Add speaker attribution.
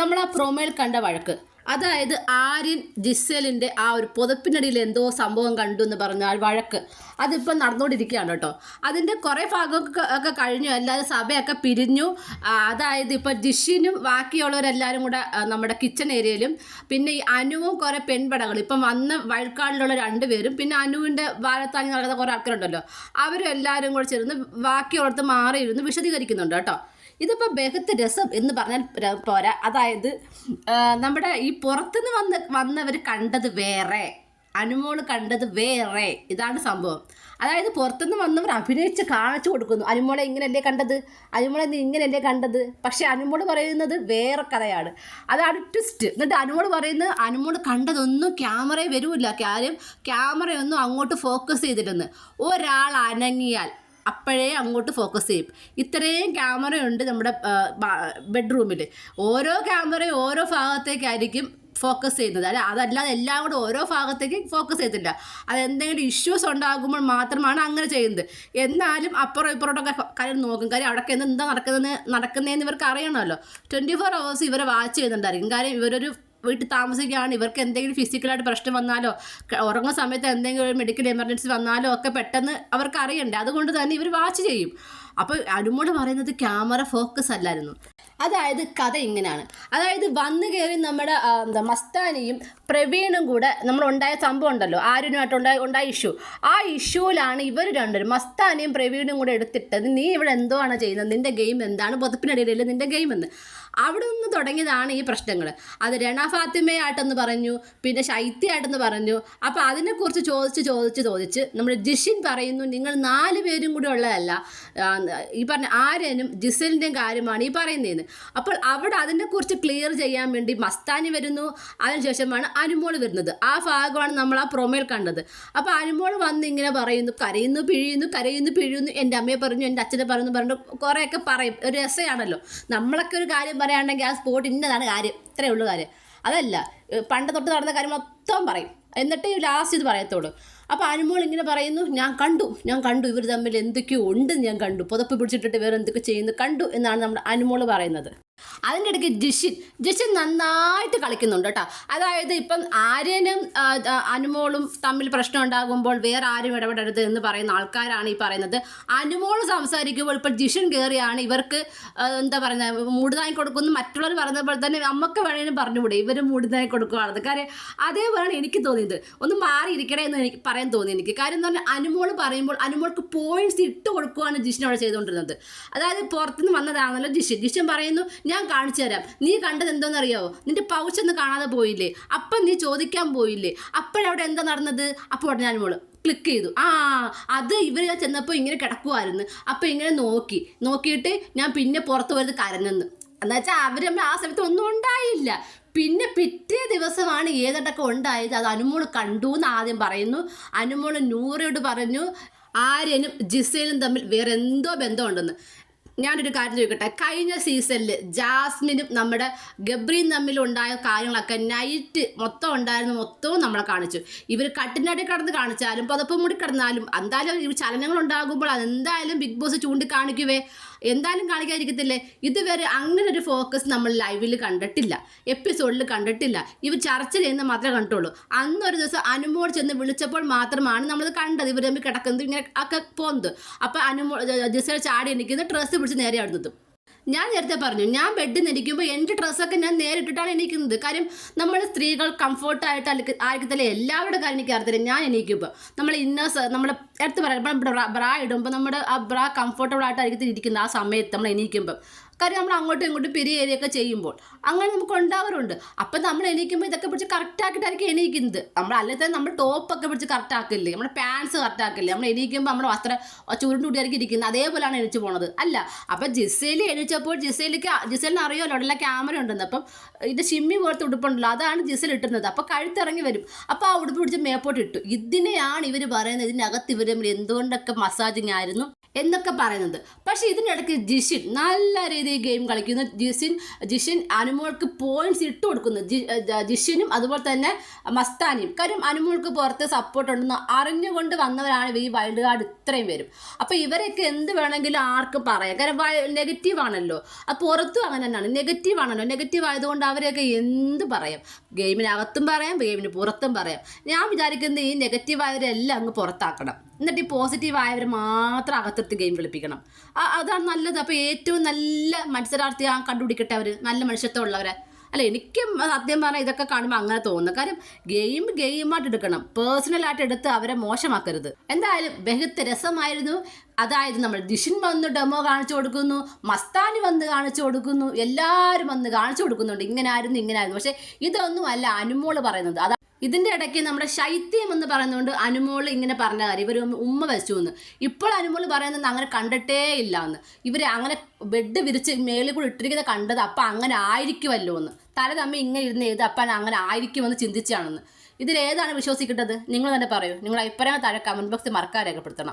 Speaker 1: നമ്മൾ ആ പ്രൊമോയിൽ കണ്ട വഴക്ക്. അതായത് ആര്യൻ ജിസേലിന്റെ ആ ഒരു പുതപ്പിനടിയിൽ എന്തോ സംഭവം കണ്ടു എന്ന് പറഞ്ഞാൽ വഴക്ക്. അതിപ്പോൾ നടന്നുകൊണ്ടിരിക്കുകയാണ് കേട്ടോ. അതിന്റെ കുറേ ഭാഗമൊക്കെ ഒക്കെ കഴിഞ്ഞു. എല്ലാവരും സഭയൊക്കെ പിരിഞ്ഞു. അതായത് ഇപ്പോൾ ജിഷിനും ബാക്കിയുള്ളവരെല്ലാവരും കൂടെ നമ്മുടെ കിച്ചൺ ഏരിയയിലും പിന്നെ ഈ അനുവും കുറേ പെൺപടകൾ ഇപ്പം വന്ന വഴക്കാടിലുള്ള രണ്ടുപേരും പിന്നെ അനുവിന്റെ വാരത്താങ്ങി നടക്കുന്ന കുറേ ആൾക്കാരുണ്ടല്ലോ. അവരും എല്ലാവരും കൂടെ ചേർന്ന് ബാക്കിയുള്ളടത്ത് മാറിയിരുന്ന് വിശദീകരിക്കുന്നുണ്ട് കേട്ടോ. ഇതിപ്പോൾ ബഹത്ത് രസം എന്ന് പറഞ്ഞാൽ പോരാ. അതായത് നമ്മുടെ ഈ പുറത്തുനിന്ന് വന്ന് വന്നവർ കണ്ടത് വേറെ. അനുമോൾ കണ്ടത് വേറെ. ഇതാണ് സംഭവം. അതായത് പുറത്തുനിന്ന് വന്നവർ അഭിനയിച്ച് കാണിച്ചു കൊടുക്കുന്നു. അനുമോളെ ഇങ്ങനെയല്ലേ കണ്ടത്? അനുമോളെ നീ ഇങ്ങനെയല്ലേ കണ്ടത്? പക്ഷേ അനുമോൾ പറയുന്നത് വേറെ കഥയാണ്. അതാണ് ട്വിസ്റ്റ് എന്നിട്ട് അനുമോൾ പറയുന്നത് അനുമോൾ കണ്ടതൊന്നും ക്യാമറയിൽ വരുമില്ല കാര്യം ക്യാമറയൊന്നും അങ്ങോട്ട് ഫോക്കസ് ചെയ്തില്ലെന്ന്. ഒരാൾ അനങ്ങിയാൽ അപ്പോഴേ അങ്ങോട്ട് ഫോക്കസ് ചെയ്യും. ഇത്രയും ക്യാമറയുണ്ട് നമ്മുടെ ബെഡ്റൂമിൽ ഓരോ ക്യാമറയും ഓരോ ഭാഗത്തേക്കായിരിക്കും ഫോക്കസ് ചെയ്യുന്നത്. അല്ല അതല്ലാതെ എല്ലാം കൂടെ ഓരോ ഭാഗത്തേക്ക് ഫോക്കസ് ചെയ്തില്ല അത് എന്തെങ്കിലും ഇഷ്യൂസ് ഉണ്ടാകുമ്പോൾ മാത്രമാണ് അങ്ങനെ ചെയ്യുന്നത്. എന്നാലും അപ്പുറം ഇപ്പുറത്തൊക്കെ കാര്യം നോക്കും. കാര്യം അവിടെ എന്താ നടക്കുന്നത് നടക്കുന്നതെന്ന് ഇവർക്ക് അറിയണമല്ലോ. ട്വന്റി ഫോർ അവേഴ്സ് ഇവരെ വാച്ച് ചെയ്യുന്നുണ്ടായിരിക്കും. കാര്യം ഇവരൊരു വീട്ടിൽ താമസിക്കുകയാണ്. ഇവർക്ക് എന്തെങ്കിലും ഫിസിക്കലായിട്ട് പ്രശ്നം വന്നാലോ ഉറങ്ങുന്ന സമയത്ത് എന്തെങ്കിലും മെഡിക്കൽ എമർജൻസി വന്നാലോ ഒക്കെ പെട്ടെന്ന് അവർക്ക് അറിയണ്ടേ. അതുകൊണ്ട് തന്നെ ഇവർ വാച്ച് ചെയ്യും. അപ്പോൾ അനുമോട് പറയുന്നത് ക്യാമറ ഫോക്കസ് അല്ലായിരുന്നു. അതായത് കഥ ഇങ്ങനെയാണ്. അതായത് വന്നു കയറി നമ്മുടെ എന്താ മസ്താനിയും പ്രവീണും കൂടെ നമ്മൾ ഉണ്ടായ സംഭവം ഉണ്ടല്ലോ ആരുമായിട്ട് ഉണ്ടായ ഇഷ്യൂ ആ ഇഷ്യൂവിലാണ് ഇവർ രണ്ടുപേരും മസ്താനിയും പ്രവീണും കൂടെ എടുത്തിട്ടത് നീ ഇവിടെ എന്തോ ആണ് ചെയ്യുന്നത്? നിന്റെ ഗെയിം എന്താണ്? പുതപ്പിനിടയിലല്ലേ നിന്റെ ഗെയിം എന്ന്. അവിടെ നിന്ന് തുടങ്ങിയതാണ് ഈ പ്രശ്നങ്ങൾ അത് രണ ഫാത്തിമയായിട്ടെന്ന് പറഞ്ഞു പിന്നെ ശൈത്യമായിട്ടെന്ന് പറഞ്ഞു. അപ്പോൾ അതിനെക്കുറിച്ച് ചോദിച്ച് ചോദിച്ച് ചോദിച്ച് നമ്മൾ ജിഷിൻ പറയുന്നു നിങ്ങൾ നാല് പേരും കൂടി ഉള്ളതല്ല ഈ പറഞ്ഞ ആര്യനും ജിസലിന്റെയും കാര്യമാണ് ഈ പറയുന്നതെന്ന്. അപ്പോൾ അവിടെ അതിനെക്കുറിച്ച് ക്ലിയർ ചെയ്യാൻ വേണ്ടി മസ്താനി വരുന്നു. അതിനുശേഷമാണ് അനുമോൾ വരുന്നത്. ആ ഭാഗമാണ് നമ്മൾ ആ പ്രൊമയിൽ കണ്ടത്. അപ്പോൾ അനുമോൾ വന്ന് ഇങ്ങനെ പറയുന്നു കരയുന്നു പിഴിയുന്നു കരയുന്നു പിഴിയുന്നു. എന്റെ അമ്മയെ പറഞ്ഞു എന്റെ അച്ഛനെ പറഞ്ഞു പറഞ്ഞു കുറേയൊക്കെ പറയും. ഒരു രസമാണല്ലോ നമ്മളൊക്കെ ഒരു കാര്യം പറയുകയാണെങ്കിൽ ആ സ്പോട്ട് ഇന്നതാണ് കാര്യം. ഇത്രയേ ഉള്ളൂ കാര്യം. അതല്ല പണ്ട് തൊട്ട് നടന്ന കാര്യം മൊത്തം പറയും. എന്നിട്ട് ലാസ്റ്റ് ഇത് പറയത്തുള്ളൂ. അപ്പോൾ അനുമോൾ ഇങ്ങനെ പറയുന്നു ഞാൻ കണ്ടു ഞാൻ കണ്ടു ഇവർ തമ്മിൽ എന്തൊക്കെയോ ഉണ്ട് ഞാൻ കണ്ടു. പുതപ്പ് പിടിച്ചിട്ടിട്ട് വേറെ എന്തൊക്കെ ചെയ്യുന്നു കണ്ടു എന്നാണ് നമ്മുടെ അനുമോൾ പറയുന്നത്. അതിന്റെ ഇടയ്ക്ക് ജിഷിൻ ജിഷിൻ നന്നായിട്ട് കളിക്കുന്നുണ്ട് കേട്ടോ. അതായത് ഇപ്പം ആര്യനും അനുമോളും തമ്മിൽ പ്രശ്നം ഉണ്ടാകുമ്പോൾ വേറെ ആരും ഇടപെടരുത് എന്ന് പറയുന്ന ആൾക്കാരാണ് ഈ പറയുന്നത്. അനുമോൾ സംസാരിക്കുമ്പോൾ ഇപ്പം ജിഷിൻ കയറിയാണ് ഇവർക്ക് എന്താ പറയുന്നത് മൂടുതായി കൊടുക്കുന്നു മറ്റുള്ളവർ പറഞ്ഞപ്പോൾ തന്നെ നമുക്ക് വേണേലും പറഞ്ഞുകൂടെ. ഇവർ മൂടുതായി കൊടുക്കുകയാണെന്ന് കാര്യം അതേപോലെയാണ് എനിക്ക് തോന്നിയത്. ഒന്ന് മാറിയിരിക്കണേ എന്ന് എനിക്ക് പറയാൻ തോന്നി എനിക്ക്. കാര്യം എന്ന് പറഞ്ഞാൽ അനുമോൾ പറയുമ്പോൾ അനുമോൾക്ക് പോയിന്റ്സ് ഇട്ട് കൊടുക്കുകയാണ് ജിഷിൻ അവിടെ ചെയ്തുകൊണ്ടിരുന്നത്. അതായത് പുറത്തുനിന്ന് വന്നതാണല്ലോ ജിഷിൻ. ജിഷിൻ പറയുന്നു ഞാൻ കാണിച്ചു തരാം. നീ കണ്ടത് എന്തോന്നറിയാവോ? നിന്റെ പൗച്ചൊന്ന് കാണാതെ പോയില്ലേ? അപ്പം നീ ചോദിക്കാൻ പോയില്ലേ? അപ്പോഴവിടെ എന്താ നടന്നത്? അപ്പോൾ ഉടനെ ഞാൻ മോൾ ക്ലിക്ക് ചെയ്തു. ആ അത് ഇവർ ചെന്നപ്പോൾ ഇങ്ങനെ കിടക്കുമായിരുന്നു അപ്പോൾ ഇങ്ങനെ നോക്കി. നോക്കിയിട്ട് ഞാൻ പിന്നെ പുറത്ത് വരുന്നത് കരഞ്ഞെന്ന്. എന്നുവെച്ചാൽ അവർ നമ്മൾ ആ സമയത്ത് ഒന്നും ഉണ്ടായില്ല. പിന്നെ പിറ്റേ ദിവസമാണ് ഏതടക്കം ഉണ്ടായത് അത് അനുമോൾ കണ്ടു എന്ന് ആദ്യം പറയുന്നു. അനുമോൾ നൂറയോട് പറഞ്ഞു ആര്യനും ജിസയിലും തമ്മിൽ വേറെ എന്തോ ബന്ധമുണ്ടെന്ന്. ഞാനൊരു കാര്യം ചോദിക്കട്ടെ? കഴിഞ്ഞ സീസണിൽ ജാസ്മിനും നമ്മുടെ ഗബ്രിയും തമ്മിൽ ഉണ്ടായ കാര്യങ്ങളൊക്കെ നൈറ്റ് മൊത്തം ഉണ്ടായിരുന്ന മൊത്തവും നമ്മളെ കാണിച്ചു. ഇവർ കട്ടിനടി കടന്ന് കാണിച്ചാലും പുതപ്പ് മുടി കിടന്നാലും എന്തായാലും ഈ ചലനങ്ങൾ ഉണ്ടാകുമ്പോൾ അതെന്തായാലും ബിഗ് ബോസ് ചൂണ്ടിക്കാണിക്കുവേ. എന്തായാലും കാണിക്കാതിരിക്കത്തില്ലേ? ഇതുവരെ അങ്ങനെ ഒരു ഫോക്കസ് നമ്മൾ ലൈവിൽ കണ്ടിട്ടില്ല. എപ്പിസോഡിൽ കണ്ടിട്ടില്ല. ഇവർ ചർച്ച ചെയ്യുന്ന മാത്രമേ കണ്ടിട്ടുള്ളൂ. അന്നൊരു ദിവസം അനുമോൾ ചെന്ന് വിളിച്ചപ്പോൾ മാത്രമാണ് നമ്മളത് കണ്ടത്. ഇവർ തമ്മിൽ കിടക്കുന്നത് ഇങ്ങനെ ഒക്കെ പോകുന്നത് അപ്പോൾ അനുമോൾ ജിസേൽ ചാടി എണീക്കുന്ന ഡ്രസ്സ് പിടിച്ച് നേരെ അടുത്തതും ഞാൻ നേരത്തെ പറഞ്ഞു ഞാൻ ബെഡിൽ നിന്നിരിക്കുമ്പോൾ എന്റെ ഡ്രസ്സൊക്കെ ഞാൻ നേരിട്ടിട്ടാണ് എണീക്കുന്നത്. കാര്യം നമ്മൾ സ്ത്രീകൾ കംഫർട്ടായിട്ട് ആയിരിക്കത്തില്ല. എല്ലാവരുടെ കാര്യം എനിക്ക് അറിയത്തില്ല. ഞാൻ എണീക്കുമ്പോൾ നമ്മൾ ഇന്നേഴ്സ് നമ്മൾ എടുത്ത് പറയാം ബ്രാ ഇടുമ്പോൾ നമ്മുടെ ആ ബ്രാ കംഫർട്ടബിൾ ആയിരിക്കത്തിൽ ഇരിക്കുന്നത് ആ സമയത്ത് നമ്മൾ എണീക്കുമ്പോൾ കാര്യം നമ്മൾ അങ്ങോട്ടും ഇങ്ങോട്ടും പിരിയേരിയൊക്കെ ചെയ്യുമ്പോൾ അങ്ങനെ നമുക്ക് ഉണ്ടാവാറുണ്ട്. അപ്പം നമ്മൾ എണീക്കുമ്പോൾ ഇതൊക്കെ പിടിച്ച് കറക്റ്റാക്കിയിട്ടായിരിക്കും എണീക്കുന്നത്. നമ്മൾ അല്ലെങ്കിൽ തന്നെ നമ്മൾ ടോപ്പൊക്കെ പിടിച്ച് കറക്റ്റാക്കില്ലേ നമ്മുടെ പാൻസ് കറക്റ്റാക്കില്ലേ നമ്മൾ എണീക്കുമ്പോൾ നമ്മുടെ വസ്ത്രം ചുരുണ്ടുകൂടിയായിരിക്കും ഇരിക്കുന്നത്. അതേപോലെയാണ് എണീച്ചു പോണത്. അല്ല അപ്പം ജിസയിൽ എണീച്ചപ്പോൾ ജിസേലിക്ക് ജിസേലിന് അറിയാമല്ലോ അവിടെ ക്യാമറ ഉണ്ടെന്ന്. അപ്പം ഇത് ഷിമ്മി പോലത്തെ ഉടുപ്പുണ്ടല്ലോ അതാണ് ജിസേൽ ഇട്ടുന്നത്. അപ്പോൾ കഴുത്തിറങ്ങി വരും. അപ്പോൾ ആ ഉടുപ്പ് പിടിച്ച് മേപ്പോട്ട് ഇട്ടു. ഇതിനെയാണ് ഇവർ പറയുന്നത്. ഇതിനകത്ത് ഇവർ എന്തുകൊണ്ടൊക്കെ മസാജിങ് ആയിരുന്നു? എന്നൊക്കെ പറയുന്നത് പക്ഷേ ഇതിനിടയ്ക്ക് ജിഷിൻ നല്ല രീതിയിൽ ഗെയിം കളിക്കുന്നു. ജിഷിൻ ജിഷിൻ അനുമോൾക്ക് പോയിന്റ്സ് ഇട്ട് കൊടുക്കുന്നു. ജിഷിനും അതുപോലെ തന്നെ മസ്താനിയും. കാര്യം അനുമോൾക്ക് പുറത്ത് സപ്പോർട്ട് ഉണ്ടെന്ന് അറിഞ്ഞുകൊണ്ട് വന്നവരാണ് ഈ വൈൽഡ് കാർഡ് ഇത്രയും വരും അപ്പോൾ ഇവരൊക്കെ എന്ത് വേണമെങ്കിലും ആർക്കും പറയാം. കാരണം നെഗറ്റീവ് ആണല്ലോ. അത് പുറത്തും അങ്ങനെ തന്നെയാണ്. നെഗറ്റീവ് ആണല്ലോ. നെഗറ്റീവ് ആയതുകൊണ്ട് അവരെയൊക്കെ എന്ത് പറയാം? ഗെയിമിനകത്തും പറയാം ഗെയിമിന് പുറത്തും പറയാം. ഞാൻ വിചാരിക്കുന്നത് ഈ നെഗറ്റീവ് ആയവരെല്ലാം അങ്ങ് പുറത്താക്കണം. എന്നിട്ട് ഈ പോസിറ്റീവ് ആയവർ മാത്രം അകത്തെടുത്ത് ഗെയിം കളിപ്പിക്കണം. അതാണ് നല്ലത്. അപ്പോൾ ഏറ്റവും നല്ല മത്സരാർത്ഥി ആ കണ്ടുപിടിക്കട്ടെ അവർ നല്ല മനുഷ്യത്വം ഉള്ളവരെ അല്ല എനിക്കും സത്യം പറഞ്ഞാൽ ഇതൊക്കെ കാണുമ്പോൾ അങ്ങനെ തോന്നുന്നു. കാര്യം ഗെയിം ഗെയിമായിട്ട് എടുക്കണം. പേഴ്സണലായിട്ട് എടുത്ത് അവരെ മോശമാക്കരുത്. എന്തായാലും ബഹുത്ത് രസമായിരുന്നു. അതായത് നമ്മൾ ദിഷിൻ വന്ന് ഡെമോ കാണിച്ചു കൊടുക്കുന്നു. മസ്താനി വന്ന് കാണിച്ചു കൊടുക്കുന്നു. എല്ലാവരും വന്ന് കാണിച്ചു കൊടുക്കുന്നുണ്ട്. ഇങ്ങനെ ആയിരുന്നു ഇങ്ങനെ ആയിരുന്നു പക്ഷേ ഇതൊന്നും അല്ല. അനുമോൾ പറയുന്നത്. അതാ ഇതിന്റെ ഇടയ്ക്ക് നമ്മുടെ ശൈത്യം എന്ന് പറയുന്നതുകൊണ്ട് അനുമോൾ ഇങ്ങനെ പറഞ്ഞ കാര്യം. ഇവർ ഉമ്മ വെച്ചു എന്ന്. ഇപ്പോൾ അനുമോൾ പറയുന്നത് അങ്ങനെ കണ്ടിട്ടേ ഇല്ല എന്ന്. ഇവർ അങ്ങനെ ബെഡ് വിരിച്ച് മേളിൽ കൂടി ഇട്ടിരിക്കുന്നത് കണ്ടത് അപ്പം അങ്ങനെ ആയിരിക്കുമല്ലോ എന്ന്. തല തമ്മി ഇങ്ങനെ ഇരുന്ന് ചെയ്ത് അപ്പം അങ്ങനെ ആയിരിക്കുമെന്ന് ചിന്തിച്ചാണെന്ന്. ഇതിലേതാണ് വിശ്വസിക്കേണ്ടത്? നിങ്ങൾ തന്നെ പറയൂ. നിങ്ങളുടെ അഭിപ്രായം താഴെ കമന്റ് ബോക്സ് മറക്കാൻ രേഖപ്പെടുത്തണം.